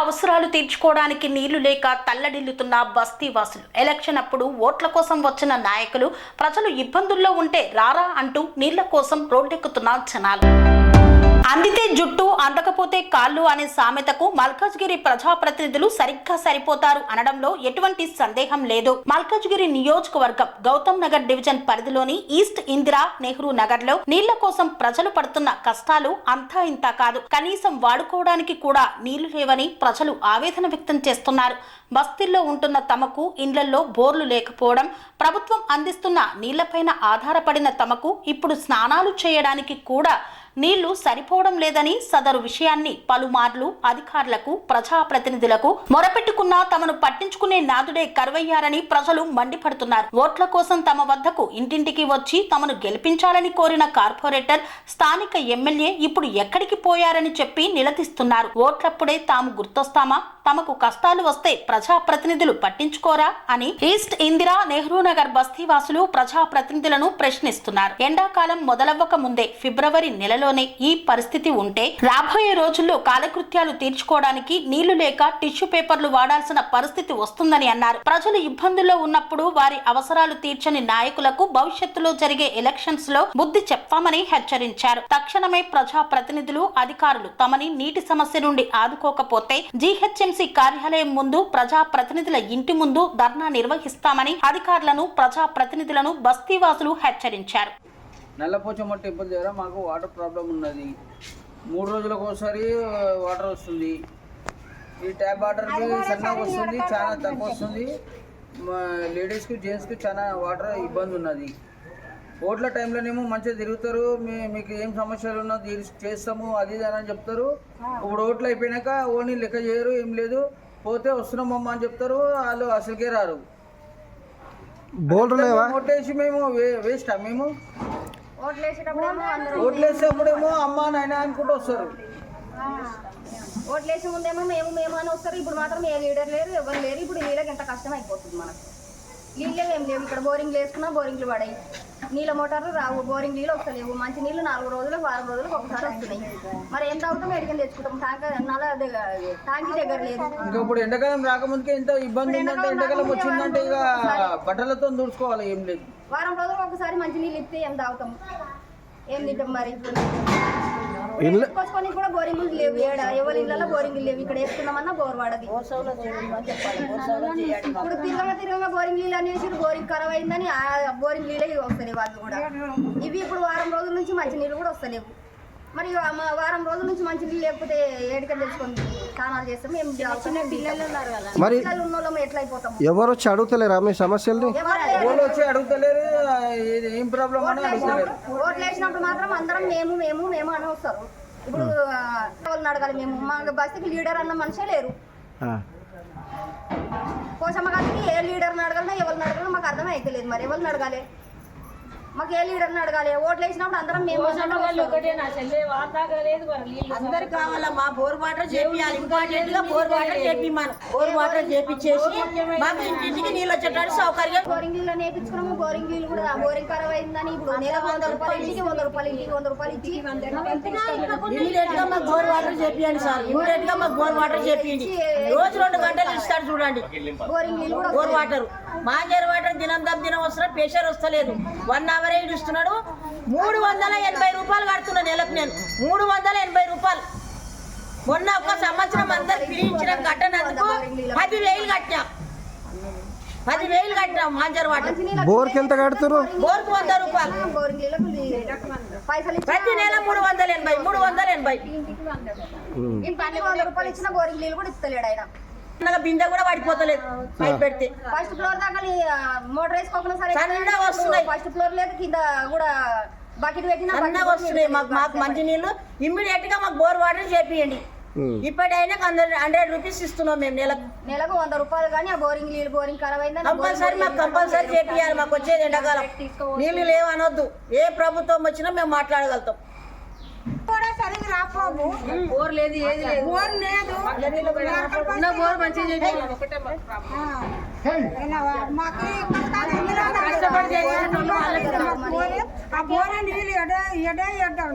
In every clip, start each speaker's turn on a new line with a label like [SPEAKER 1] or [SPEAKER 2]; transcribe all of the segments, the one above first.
[SPEAKER 1] అవసరాలు తీర్చుకోవడానికి నీళ్ళు లేక తల్లడిల్లుతున్న బస్తీ వాసులు ఎలక్షన్ అప్పుడు ఓట్ల కోసం వచ్చిన నాయకులు ప్రజలు ఇబ్బందుల్లో ఉంటే రారా అంటూ నీళ్ళ కోసం రోడ్డెక్కుతున్న జనాలు. అందకపోతే కాళ్ళు అనే సామెతకు మల్కాజ్గిరి ప్రజాప్రతినిధులు సరిగ్గా సరిపోతారు అనడంలో ఎటువంటి సందేహం లేదు. మల్కాజ్గిరి నియోజకవర్గం గౌతమ్ నగర్ డివిజన్ పరిధిలోని ఈస్ట్ ఇందిరా నెహ్రూ నగర్లో నీళ్ళ కోసం ప్రజలు పడుతున్న కష్టాలు అంతా ఇంతా కాదు. కనీసం వాడుకోవడానికి కూడా నీళ్ళు లేవని ప్రజలు ఆవేదన వ్యక్తం చేస్తున్నారు. బస్తీల్లో ఉంటున్న తమకు ఇండ్లల్లో బోర్లు లేకపోవడం ప్రభుత్వం అందిస్తున్న నీళ్ళపైన ఆధారపడిన తమకు ఇప్పుడు స్నానాలు చేయడానికి కూడా నీళ్ళు సరిపోవడం లేదని సదరు విషయాన్ని పలుమార్లు అధికారులకు ప్రజాప్రతినిధులకు మొరపెట్టుకున్నా తమను పట్టించుకునే నాదుడే కరువయ్యారని ప్రజలు మండిపడుతున్నారు. ఓట్ల కోసం తమ వద్దకు ఇంటింటికి వచ్చి తమను గెలిపించాలని కోరిన కార్పొరేటర్ స్థానిక ఎమ్మెల్యే ఇప్పుడు ఎక్కడికి పోయారని చెప్పి నిలదీస్తున్నారు. ఓట్లప్పుడే తాము గుర్తొస్తామా? తమకు కష్టాలు వస్తే ప్రజాప్రతినిధులు పట్టించుకోరా? అని ఈస్ట్ ఇందిరా నెహ్రూ నగర్ బస్తీ వాసులు ప్రజాప్రతినిధులను ప్రశ్నిస్తున్నారు. ఎండాకాలం మొదలవ్వక ముందే ఫిబ్రవరి నెలలోనే ఈ పరిస్థితి ఉంటే రాబోయే రోజుల్లో కాలకృత్యాలు తీర్చుకోవడానికి నీళ్ళు లేక టిష్యూ పేపర్లు వాడాల్సిన పరిస్థితి వస్తుందని అన్నారు. ప్రజలు ఇబ్బందుల్లో ఉన్నప్పుడు వారి అవసరాలు తీర్చని నాయకులకు భవిష్యత్తులో జరిగే ఎలక్షన్స్లో బుద్ధి చెప్తామని హెచ్చరించారు. తక్షణమే ప్రజా ప్రతినిధులు అధికారులు తమని నీటి సమస్య నుండి ఆదుకోకపోతే జీహెచ్ఎంసీ కార్యాలయం ముందు ప్రజా ప్రతినిధుల ఇంటి ముందు ధర్నా నిర్వహిస్తామని అధికారులను ప్రజా ప్రతినిధులను బస్తీవాసులు హెచ్చరించారు.
[SPEAKER 2] నల్లపోచం మట్టి ఇబ్బంది దగ్గర మాకు వాటర్ ప్రాబ్లం ఉన్నది. మూడు రోజులకు ఒకసారి వాటర్ వస్తుంది. ఈ ట్యాప్ వాటర్కి సన్నగా వస్తుంది చాలా తక్కువ వస్తుంది. మా లేడీస్కి జెంట్స్కి చాలా వాటర్ ఇబ్బంది ఉన్నది. ఓట్ల టైంలోనేమో మంచిగా తిరుగుతారు మీ మీకు ఏం సమస్యలు ఉన్నా చేస్తాము అది ఇది అని చెప్తారు. ఇప్పుడు ఓట్లు అయిపోయినాక ఓన్లీ లెక్క చేయరు ఏం లేదు. పోతే వస్తున్నామమ్మా అని చెప్తారు వాళ్ళు అసలుకే రారు. ఓటేసి మేము వే- వేస్టా మేము?
[SPEAKER 3] ఓట్లు వేసేటప్పుడేమో అందరూ
[SPEAKER 2] ఓట్లు వేసేప్పుడేమో అమ్మ నాయన అనుకుంటూ వస్తారు.
[SPEAKER 3] ఓట్లు వేసే ముందేమో మేము మేము అని వస్తారు. ఇప్పుడు మాత్రం ఏ లీడర్ లేరు ఎవరు లేరు. ఇప్పుడు నీళ్ళకి ఎంత కష్టం అయిపోతుంది మనకు. నీళ్ళే ఏం లేవు. ఇక్కడ బోరింగ్లు వేసుకున్నా బోరింగ్లు పడాయి. నీళ్ళ మోటార్లు రావు బోరింగ్ నీళ్ళు వస్తలేవు. మంచి నీళ్ళు నాలుగు రోజులు వారం రోజులకు ఒకసారి వస్తున్నాయి. మరి ఎంత అవుతాం ఎడికని తెచ్చుకుంటాం. ట్యాంక్ నల్ల దగ్గర ట్యాంక్ దగ్గర లేదు.
[SPEAKER 2] ఇంకా ఇప్పుడు ఎండాకాలం రాకముందుకే ఎంత ఇబ్బంది ఉందంటే ఎండాకాలం వచ్చిందంటే ఇక బట్టలతో దూడ్చుకోవాలి ఏం లేదు.
[SPEAKER 3] వారం రోజులకు ఒకసారి మంచి నీళ్ళు ఇస్తే ఏం తాగుతాం? ఏం తింటాం మరి?
[SPEAKER 4] ఇల్లు
[SPEAKER 3] కూడా బోరింగ్లు లేవు. ఏడ? ఎవరి ఇళ్ళలో బోరింగ్లు లేవు. ఇక్కడ వేసుకున్నామన్నా బోర్ వాడది. ఇప్పుడు తిరగగా తిరగగా బోరింగ్ నీళ్ళు అనేసి బోరింగ్ ఖరాబ్ అయిందని ఆ బోరింగ్ నీళ్ళే వస్తలేవు వాళ్ళు కూడా. ఇవి ఇప్పుడు వారం రోజుల నుంచి మంచి నీళ్ళు కూడా వస్తలేవు. మరి వారం రోజుల నుంచి మంచి నీళ్ళు లేకపోతే ఏడికని తెచ్చుకొని స్నానాలు చేస్తాం. మేము చిన్న పిల్లలు ఉన్నారు కదా.
[SPEAKER 4] మరి
[SPEAKER 3] పిల్లలు ఉన్న వాళ్ళం ఎట్లా అయిపోతాం
[SPEAKER 4] ఎవరు వచ్చి అడుగుతలేరా మీ సమస్యల్ని?
[SPEAKER 3] ఎవరు
[SPEAKER 2] వచ్చి అడుగుతలేరు ఇది ఏం ప్రాబ్లం అని అడుగుతలేరు.
[SPEAKER 3] ఓట్లు వేసినప్పుడు మాత్రం అందరం మేము మేము మేము అని వస్తారు ఇప్పుడు వాళ్ళని అడగాలి మేము? మా బస్తీకి లీడర్ అన్న మనిషే లేరు.
[SPEAKER 4] ఆ.
[SPEAKER 3] పోషమ్మ గారికి ఏ లీడర్ని అడగాలన్నా ఎవరిని అడగాలో మాకు అర్థం అయితే లేదు మరి ఎవరిని అడగాలి? మాకు ఏ లీడర్ని అడగాలి ఓట్లు వేసినప్పుడు అందరం మేము
[SPEAKER 5] అందరు కావాలమ్మా బోర్ వాటర్ చేపియాలి. ఇంపార్టెంట్గా బోర్ వాటర్ చేపిమను బోర్ వాటర్ చేపించేసి మాకు ఇంటింటికి నీళ్ళు వచ్చేటట్టు సౌకర్యం.
[SPEAKER 3] బోరింగ్ నీళ్ళు నేర్పించుకున్నాము. బోరింగ్ నీళ్ళు కూడా బోరింగ్ ఖరాబ్ అయిందని ఇప్పుడు నెల వంద రూపాయలు ఇంటికి వంద రూపాయలు ఇంటికి వంద రూపాయలు ఇచ్చి
[SPEAKER 5] ఇమీడియట్గా మాకు బోర్ వాటర్ చేపియండి సార్. ఇమీడియట్గా మాకు బోర్ వాటర్ చేపియండి. రోజు రెండు గంటలు ఇస్తాడు చూడండి.
[SPEAKER 3] బోరింగ్ నీళ్ళు కూడా
[SPEAKER 5] బోర్ వాటర్. మాంజర్ వాటర్ దినం దమ్ దినం వస్తున్నా ప్రెషర్ వస్తలేదు. వన్ అవర్ ఇస్తున్నాడు మూడు వందల ఎనభై రూపాయలు కడుతున్నా నెలకు నేను. మూడు వందల ఎనభై రూపాయలు. మొన్న ఒక సంవత్సరం అందరు పిలిచిన కట్టనందుకు. పది వేలు కట్టినా. పది వేలు కట్టినా మాంజర్ వాటర్.
[SPEAKER 4] బోర్కి ఎంత కడుతురు?
[SPEAKER 5] బోర్కు వంద రూపాయలు. ప్రతి నెల మూడు వందల ఎనభై మూడు వందల ఎనభై.
[SPEAKER 3] రూపాయలు ఇచ్చిన బోరింగ్ నీళ్ళు కూడా ఇస్తలేడు ఆయన.
[SPEAKER 5] బిందె కూడా పడిపోతలేదు పైపు పెడితే.
[SPEAKER 3] ఫస్ట్ ఫ్లోర్ దాకా మోటార్ వేసుకోకుండా సరే
[SPEAKER 5] సన్నగా వస్తున్నాయి.
[SPEAKER 3] ఫస్ట్ ఫ్లోర్ లేదు కింద కూడా బకెట్ పెట్టినా
[SPEAKER 5] సన్నగా వస్తున్నాయి. మాకు మాకు మంచి నీళ్ళు. ఇమ్మీడియట్గా మాకు బోర్ వాటర్ చేపియండి. ఇప్పటికైనా హండ్రెడ్ రూపీస్ ఇస్తున్నాం మేము నెలకు.
[SPEAKER 3] నెలకు వంద రూపాయలు కానీ ఆ బోరింగ్ నీళ్ళు బోరింగ్ ఖరాబ్ అయిందని
[SPEAKER 5] కంపల్సరీ మాకు కంపల్సరీ చేపియాలి. మాకు వచ్చేది ఎండాకాలం. నీళ్ళు లేవు అనొద్దు ఏ ప్రభుత్వం వచ్చినా మేము మాట్లాడగలుగుతాం.
[SPEAKER 6] సరిగ్గా రాకపోవు బోర్ లేదు ఏది లేదు. బోర్ లేదు. ఉన్న బోర్ మంచిగా మాకు కష్టపడి ఆ బోర్ నీళ్ళు ఎడ ఎడ ఎడ్డాం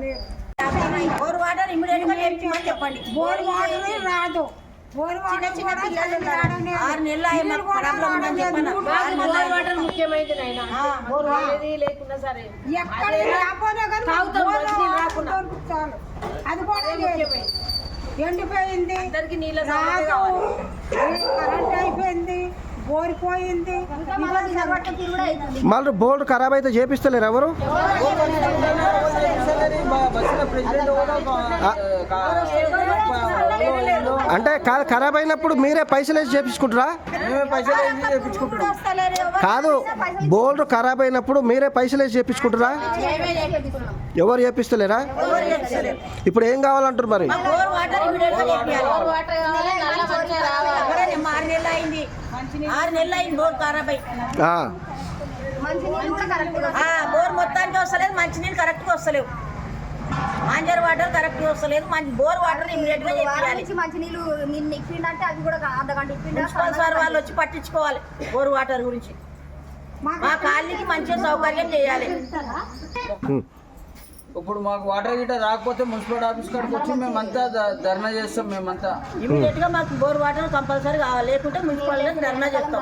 [SPEAKER 5] బోర్ వాటర్ ఇమ్మీడియట్గా చెప్పండి.
[SPEAKER 6] బోర్ వాటర్ రాదు.
[SPEAKER 5] చిన్న
[SPEAKER 6] వాటర్
[SPEAKER 5] చిన్న
[SPEAKER 6] కూడా
[SPEAKER 5] పిల్లలు
[SPEAKER 6] సరిగ్గా
[SPEAKER 5] ఉన్నారు.
[SPEAKER 6] రావడం లేదు.
[SPEAKER 5] ఆరు నెలలు అయ్యి
[SPEAKER 6] నీళ్ళు
[SPEAKER 5] మాకు
[SPEAKER 6] కూడా
[SPEAKER 5] ప్రాబ్లం
[SPEAKER 6] రావడం
[SPEAKER 5] ఉందని
[SPEAKER 6] లేదు.
[SPEAKER 5] చెప్పాను.
[SPEAKER 6] మూడు
[SPEAKER 5] ఆరు నెలలు అయ్యి.
[SPEAKER 7] ముఖ్యమైనది నాయన
[SPEAKER 5] ఆ,
[SPEAKER 7] బోర్ అనేది లేకున్నా సరే
[SPEAKER 6] ఎక్కడ లేకపోయినా కానీ
[SPEAKER 7] తాగుతాం,
[SPEAKER 6] బోరు
[SPEAKER 7] మంచినీళ్ళు
[SPEAKER 6] వాటర్
[SPEAKER 7] రాకుండా.
[SPEAKER 6] దొరుకుతుంది చాలు. అది కూడా లేదు. ఎండిపోయింది
[SPEAKER 7] అందరికి నీళ్ళ సౌకర్యం
[SPEAKER 6] రాదు
[SPEAKER 7] కావాలి
[SPEAKER 6] కరెంట్ అయిపోయింది బోరిపోయింది
[SPEAKER 4] మళ్ళీ బోల్డ్ ఖరాబ్ అయితే చేపిస్తలేరు ఎవరు
[SPEAKER 2] బస్సులో ప్రెసిడెంట్ కూడా
[SPEAKER 4] ఆ. అంటే కాదు ఖరాబ్ అయినప్పుడు మీరే పైసలు వేసి చేపించుకుంటారా? కాదు బోల్డ్ ఖరాబ్ అయినప్పుడు మీరే పైసలు వేసి చేపించుకుంటారా? ఎవరు చేపిస్తలేరా? ఇప్పుడు ఏం కావాలంటారు మరి?
[SPEAKER 5] ఆరు నెలలు అయింది. బోర్ ఖరాబ్ అయ్యి
[SPEAKER 3] మంచి నీళ్ళు కూడా కరెక్ట్గా
[SPEAKER 5] ఆ, బోర్ మొత్తానికి వస్తలేదు మంచినీళ్ళు కరెక్ట్గా వస్తలేవు. మాంజర్ వాటర్ కరెక్ట్ వస్తలేదు. మంచి బోర్ వాటర్ ఇమీడియట్గా
[SPEAKER 3] వారం
[SPEAKER 5] చేపియాలి
[SPEAKER 3] నుంచి మంచి నీళ్ళు నిన్న ఇప్పిండంటే అది కూడా అర్ధ గంట ఇప్పిండా
[SPEAKER 5] మున్సిపల్ సార్ వాళ్ళు వచ్చి పట్టించుకోవాలి బోర్ వాటర్ గురించి. మా కాలనీకి మంచిగా సౌకర్యం చేయాలి.
[SPEAKER 2] ఇప్పుడు మాకు వాటర్ గిట్ట రాకపోతే మున్సిపల్ ఆఫీస్ కాడికి వచ్చి మేమంతా ధర్నా చేస్తాం మేమంతా.
[SPEAKER 5] ఇమీడియట్గా మాకు బోర్ వాటర్ కంపల్సరీ కావాలి. లేకుంటే మున్సిపల్ ధర్నా చేస్తాం.